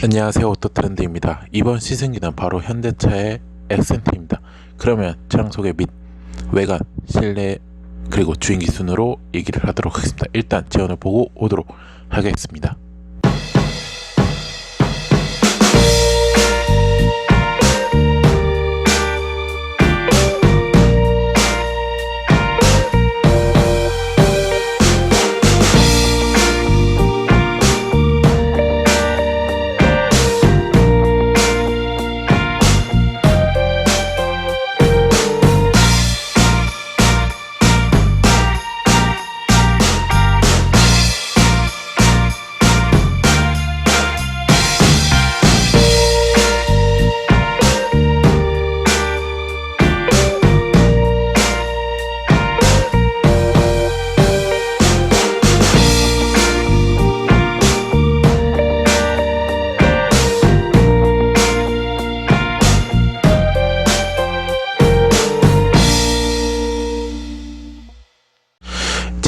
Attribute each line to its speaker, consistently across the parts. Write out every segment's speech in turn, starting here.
Speaker 1: 안녕하세요 오토트렌드입니다. 이번 시승기는 바로 현대차의 엑센트입니다. 그러면 차량 소개 및 외관, 실내 그리고 주행기 순으로 얘기를 하도록 하겠습니다. 일단 제원을 보고 오도록 하겠습니다.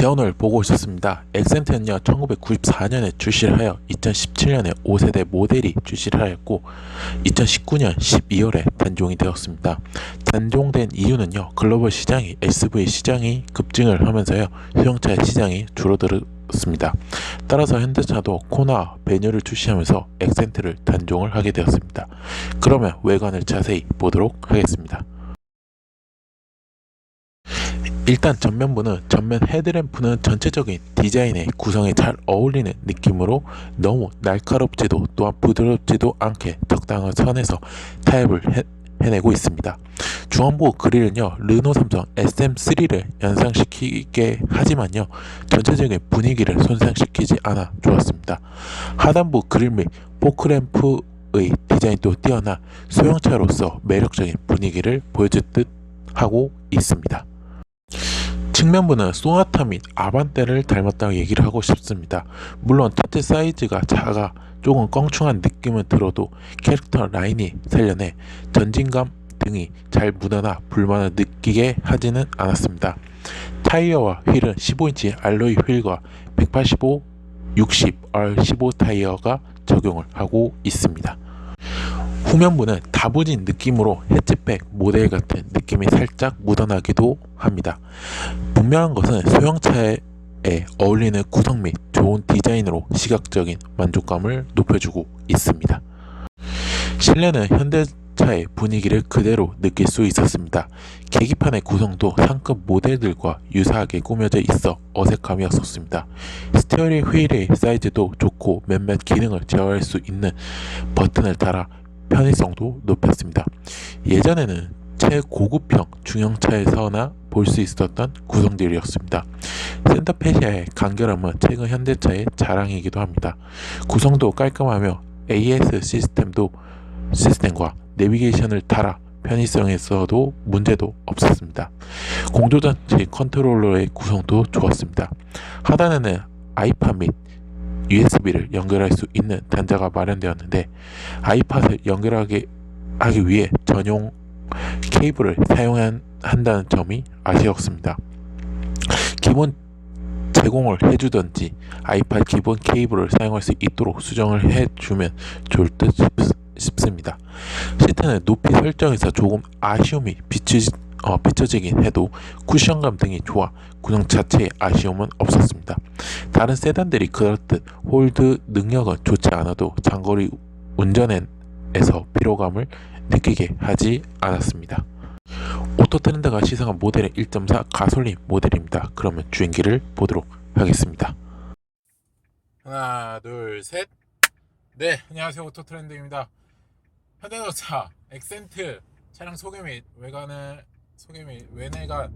Speaker 1: 제원을 보고 오셨습니다. 엑센트는요 1994년에 출시를 하여 2017년에 5세대 모델이 출시를 하였고 2019년 12월에 단종이 되었습니다. 단종된 이유는요 글로벌 시장이 SUV 시장이 급증을 하면서요 소형차 시장이 줄어들었습니다. 따라서 현대차도 코나 베뉴를 출시하면서 엑센트를 단종을 하게 되었습니다. 그러면 외관을 자세히 보도록 하겠습니다. 일단 전면부는 전면 헤드램프는 전체적인 디자인의 구성에 잘 어울리는 느낌으로 너무 날카롭지도 또한 부드럽지도 않게 적당한 선에서 타협을 해, 해내고 있습니다. 중앙부 그릴은요 르노 삼성 SM3를 연상시키게 하지만요 전체적인 분위기를 손상시키지 않아 좋았습니다. 하단부 그릴 및 포크램프의 디자인도 뛰어나 소형차로서 매력적인 분위기를 보여줄 듯 하고 있습니다. 측면부는 소나타 및 아반떼를 닮았다고 얘기를 하고 싶습니다. 물론 타체 사이즈가 작아 조금 껑충한 느낌은 들어도 캐릭터 라인이 살려내 전진감 등이 잘 묻어나 불만을 느끼게 하지는 않았습니다. 타이어와 휠은 15인치 알로이 휠과 185, 60, R15 타이어가 적용을 하고 있습니다. 후면부는 다부진 느낌으로 해치백 모델 같은 느낌이 살짝 묻어나기도 합니다. 분명한 것은 소형차에 어울리는 구성 및 좋은 디자인으로 시각적인 만족감을 높여주고 있습니다. 실내는 현대차의 분위기를 그대로 느낄 수 있었습니다. 계기판의 구성도 상급 모델들과 유사하게 꾸며져 있어 어색함이 없었습니다. 스티어링 휠의 사이즈도 좋고 몇몇 기능을 제어할 수 있는 버튼을 달아 편의성도 높였습니다. 예전에는 최고급형 중형차에서나 볼 수 있었던 구성들이었습니다. 센터페시아의 간결함은 최근 현대차의 자랑이기도 합니다. 구성도 깔끔하며 AS 시스템도 시스템과 내비게이션을 달아 편의성에서도 문제도 없었습니다. 공조장치 컨트롤러의 구성도 좋았습니다. 하단에는 아이팟 및 USB를 연결할 수 있는 단자가 마련되었는데 아이팟을 연결하기 하기 위해 전용 케이블을 사용한다는 점이 아쉬웠습니다. 기본 제공을 해주던지 아이팟 기본 케이블을 사용할 수 있도록 수정을 해주면 좋을 듯 싶습니다. 시트는 높이 설정에서 조금 아쉬움이 비치, 어, 비춰지긴 해도 쿠션감 등이 좋아 구성 자체에 아쉬움은 없었습니다. 다른 세단들이 그렇듯 홀드 능력은 좋지 않아도 장거리 운전에서 피로감을 느끼게 하지 않았습니다. 오토트렌드가 시승한 모델은 1.4 가솔린 모델입니다. 그러면 주행기를 보도록 하겠습니다. 하나, 둘, 셋. 네, 안녕하세요. 오토트렌드입니다. 현대자동차 엑센트 차량 소개 및 외관을 소개 및 외내관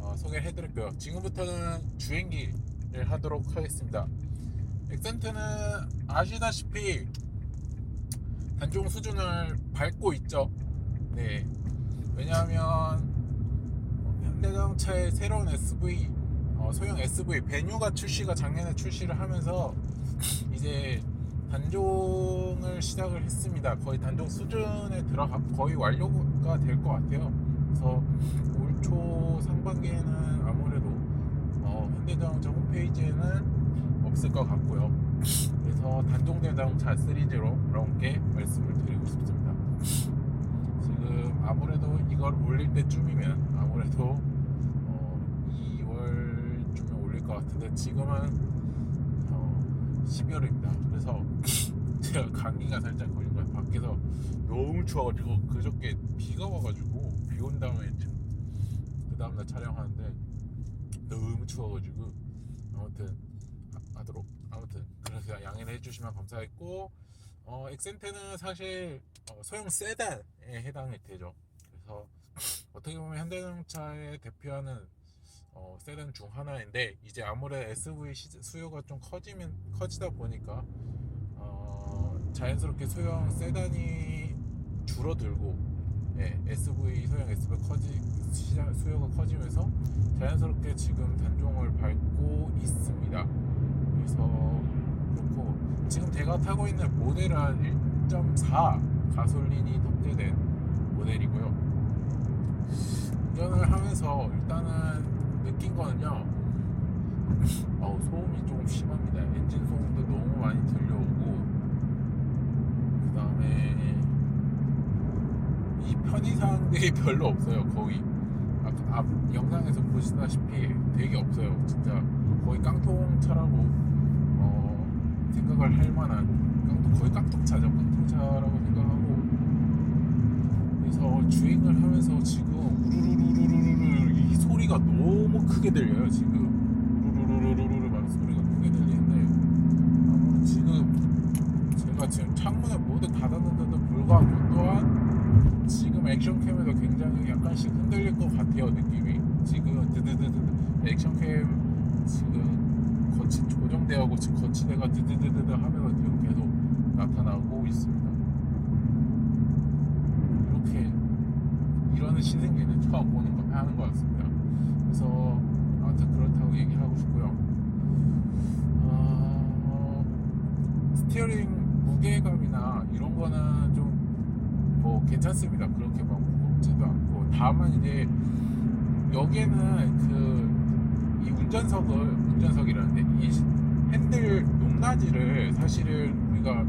Speaker 1: 어, 소개를 해드릴게요. 지금부터는 주행기를 하도록 하겠습니다. 엑센트는 아시다시피 단종 수준을 밟고 있죠. 네. 왜냐하면 현대자동차의 새로운 SV 어, 소형 SV 베뉴가 출시가 작년에 출시를 하면서 이제 단종을 시작을 했습니다. 거의 단종 수준에 들어가 거의 완료가 될 것 같아요. 그래서 올 초 상반기에는 아무래도 어, 현대자동차 홈페이지에는 없을 것 같고요.
Speaker 2: 단종된 자동차 시리즈로 여러분께 말씀을 드리고 싶습니다. 지금 아무래도 이걸 올릴 때쯤이면 아무래도 어, 2월쯤에 올릴 것 같은데 지금은 어, 12월입니다. 그래서 제가 감기가 살짝 걸린 거예요. 밖에서 너무 추워가지고 그저께 비가 와가지고 비 온 다음에 그 다음날 촬영하는데 너무 추워가지고 아무튼 하- 하도록 아무튼 그래서 양해를 해주시면 감사했고 어, 엑센트는 사실 어, 소형 세단에 해당이 되죠. 그래서 어떻게 보면 현대자동차의 대표하는 어, 세단 중 하나인데 이제 아무래도 SUV 시- 수요가 좀 커지면 커지다 보니까 어, 자연스럽게 소형 세단이 줄어들고 예, SUV 소형 SUV 커지 시장 수요가 커지면서 자연스럽게 지금 단종을 밟고 있습니다. 그래서 그렇고 지금 제가 타고 있는 모델은 1.4 가솔린이 탑재된 모델이고요. 운전을 하면서 일단은 느낀 거는요. 어우, 소음이 조금 심합니다. 엔진 소음도 너무 많이 들려오고 그 다음에 이 편의 사항들이 별로 없어요. 거의 앞, 앞 영상에서 보시다시피 되게 없어요. 진짜 거의 깡통차라고 어, 생각을 할 만한 깡통, 거의 깡통차죠. 깡통차라고 생각하고 그래서 주행을 하면서 지금 우르르르르르르 이 소리가 너무 크게 들려요. 지금 우르르르르르르 막 소리가 크게 들리는데 아무래도 지금 제가 지금 창문을 모두 닫았는데도 불구하고 또한 지금 액션캠에도 굉장히 약간씩 흔들릴 것 같아요 느낌이 지금 드드드드 액션캠 지금 거치 조정되고 지금 거치대가 드드드드 하면서 지금 계속 나타나고 있습니다. 이렇게 이러는 시승기는 처음 보는 거 하는 것 같습니다. 그래서 아무튼 그렇다고 얘기하고 싶고요. 어, 스티어링 무게감이나 이런 거는 좀 뭐 괜찮습니다. 그렇게 막 무겁지도 않고. 다만 이제 여기에는 그 이 운전석을 운전석이라는데 이 핸들 높낮이를 사실은 우리가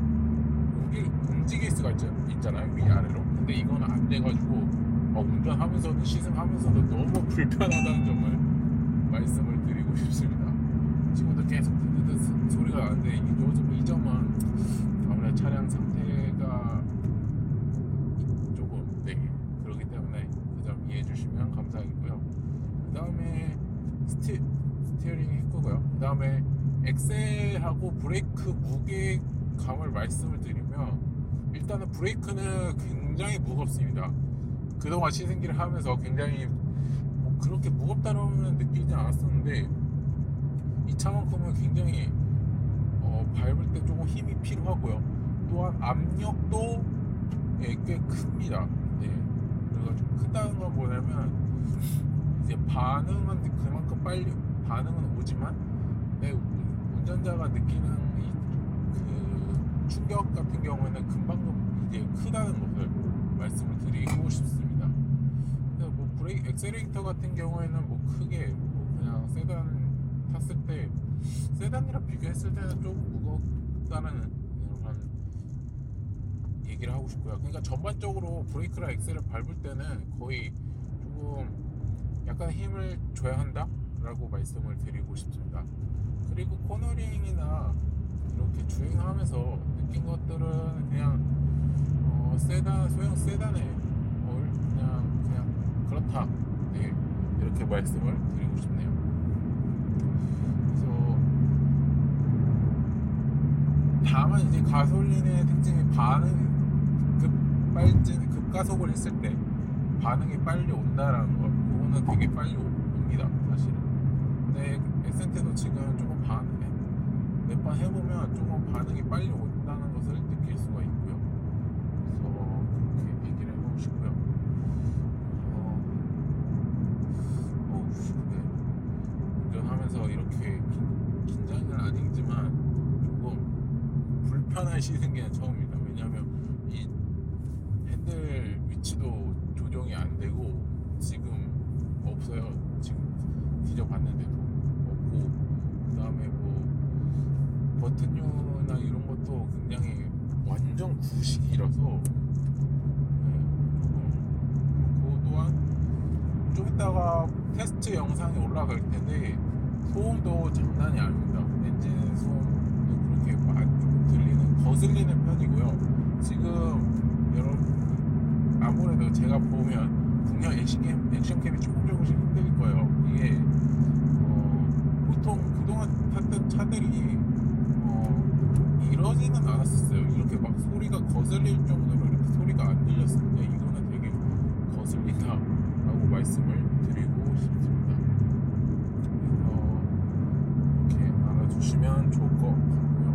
Speaker 2: 움직일 수가 있, 있잖아요 위아래로. 근데 이건 안 돼가지고 어, 운전하면서도 시승하면서도 너무 불편하다는 점을 말씀을 드리고 싶습니다. 지금도 계속 드드드 소리가 나는데 이- 요즘 이 점은 아무래도 차량 상태가 조금 네 그렇기 때문에 그 점 이해해 주시면 감사하겠고요. 그 다음에 스티, 스티어링 했고요. 그 다음에 엑셀하고 브레이크 무게감을 말씀을 드리면 일단은 브레이크는 굉장히 무겁습니다. 그동안 시승기를 하면서 굉장히 뭐 그렇게 무겁다는 느끼지 않았었는데 이 차만큼은 굉장히 어, 밟을 때 조금 힘이 필요하고요. 또한 압력도 예, 꽤 큽니다. 네. 그래가지고 크다는 건 뭐냐면 이제 반응은 그만큼 빨리 반응은 오지만 내 운- 운전자가 느끼는 이그 충격 같은 경우에는 금방 이제 크다는 것을 말씀을 드리고 싶습니다. 뭐 브레이크 엑셀레이터 같은 경우에는 뭐 크게 뭐 그냥 세단 탔을 때 세단이랑 비교했을 때는 조금 무겁다는 그런 얘기를 하고 싶고요. 그러니까 전반적으로 브레이크랑 엑셀을 밟을 때는 거의 조금 약간 힘을 줘야 한다라고 말씀을 드리고 싶습니다. 그리고 코너링이나 이렇게 주행하면서 느낀 것들은 그냥 어, 세단 소형 세단에 어, 그냥 그냥 그렇다. 네 이렇게 말씀을 드리고 싶네요. 그래서 다만 이제 가솔린의 특징이 반응 급발진 급가속을 했을 때 반응이 빨리 온다라는 거 그거는 되게 빨리 옵니다 사실은 근데 엑센트도 지금 조금 반응해 몇번 해보면 조금 반응이 빨리 온다는 것을 느낄 수가 있고요 그래서 그렇게 얘기를 해보고 싶고요 어, 어우 근데 운전하면서 이렇게 긴, 긴장은 아니지만 조금 불편한 시승기는 처음입니다. 왜냐하면 이 핸들 위치도 조정이 안 되고 지금 없어요. 지금 뒤져봤는데도 없고 그 다음에 뭐 버튼류는 나 이런 것도 굉장히 완전 구식이라서 네, 그리고 또한 좀 이따가 테스트 영상이 올라갈 텐데 소음도 장난이 아닙니다. 엔진 소음도 그렇게 좀 들리는 거슬리는 편이고요. 지금 여러분 아무래도 제가 보면 분명 액션캠, 액션캠이 조금 조금씩 흔들릴 거예요. 이게 어, 보통 그동안 탔던 차들이 어, 이러지는 않았었어요. 이렇게 막 소리가 거슬릴 정도로 이렇게 소리가 안 들렸었는데 이거는 되게 거슬린다라고 말씀을 드리고 싶습니다. 그래서 이렇게 알아주시면 좋을 것 같고요.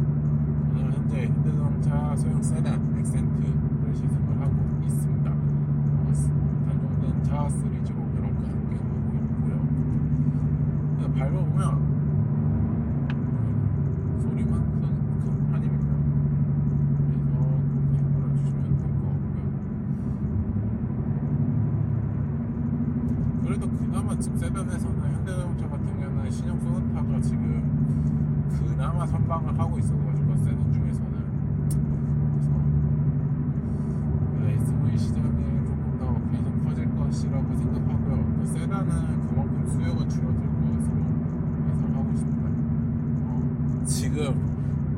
Speaker 2: 저는 현재 현대자동차 소형 세단 엑센트를 시승을 하고 있습니다. 어, 단종된 차 시리즈로 이렇게 함께하고 있고요. 그냥 밟아보면 음, 소리만 큰, 큰 편입니다. 그래서 그렇게 알아주시면 될 것 같고요. 그래도 그나마 지금 세단에서는 현대자동차 같은 경우는 신형 소나타가 지금 그나마 선방을 하고 있어가지고 세단 중에서는 그래서 SUV 시장이 조금 더 계속 커질 것이라고 생각하고요. 또 세단은 그만큼 수요가 줄어들 것으로 예상하고 있습니다. 어, 지금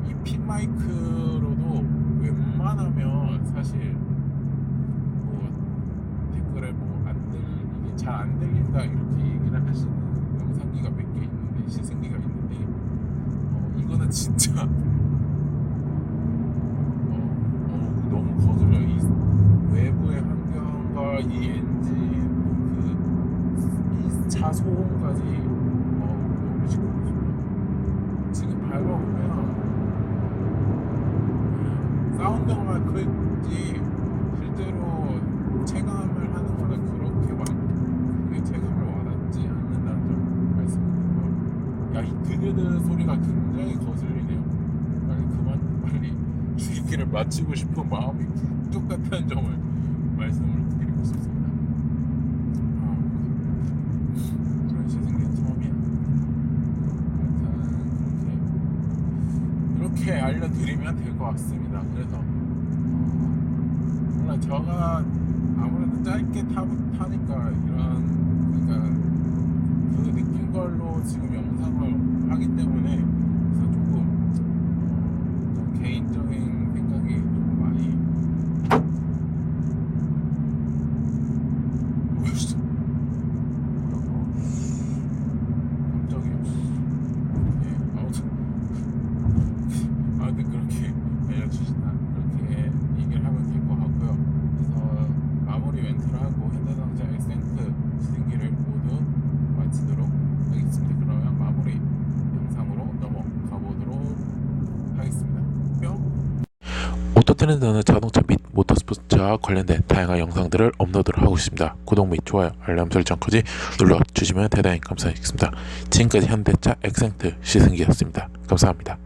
Speaker 2: 이 핀마이크로도 웬만하면 사실 뭐 댓글에 뭐안 들, 이게 잘 안 들린다 이렇게 얘기를 하시는 영상기가 몇 개 있는데 시승기가 있는데 어, 이거는 진짜 어, 어, 너무 거슬려 이 외부의 환경과 이 엔진 그이차 소음까지 어, 너무 시끄럽습니다. 지금 밟아보면 음, 사운드만 클지 실제로 체감을 하는 거는 그렇게 막 그게 체감을 와닿지 않는다는 점 말씀드리고요. 야, 이 드드드 소리가 굉장히 거슬리네요. 빨리 그만 빨리 주기를 마치고 싶은 마음이 뚝 같다는 점을 말씀을 드리고 싶습니다. 아, 그런 시승기는 처음이야. 하여튼 그렇게 이렇게 알려드리면 될 것 같습니다. 그래서 어, 몰라 제가 아무래도 짧게 타, 타니까 이런 그러니까 그 느낀 걸로 지금 영상을 하기 때문에 그래서 조금 어, 좀 개인적인 생각이 좀 많이 뭐였어? 깜짝이야. 예, 아무튼 아무튼 그렇게 알려주시나 그렇게 얘기를 하면 될 것 같고요. 그래서 마무리 멘트를 하고 현대자동차 엑센트 시승기를 모두 마치도록 하겠습니다. 그러면 마무리 영상으로 넘어가 보도록 하겠습니다. 뿅. 오토트렌드는 자동차 및 모터스포츠와 관련된 다양한 영상들을 업로드를 하고 있습니다. 구독 및 좋아요, 알람 설정까지 눌러주시면 대단히 감사하겠습니다. 지금까지 현대차 엑센트 시승기였습니다. 감사합니다.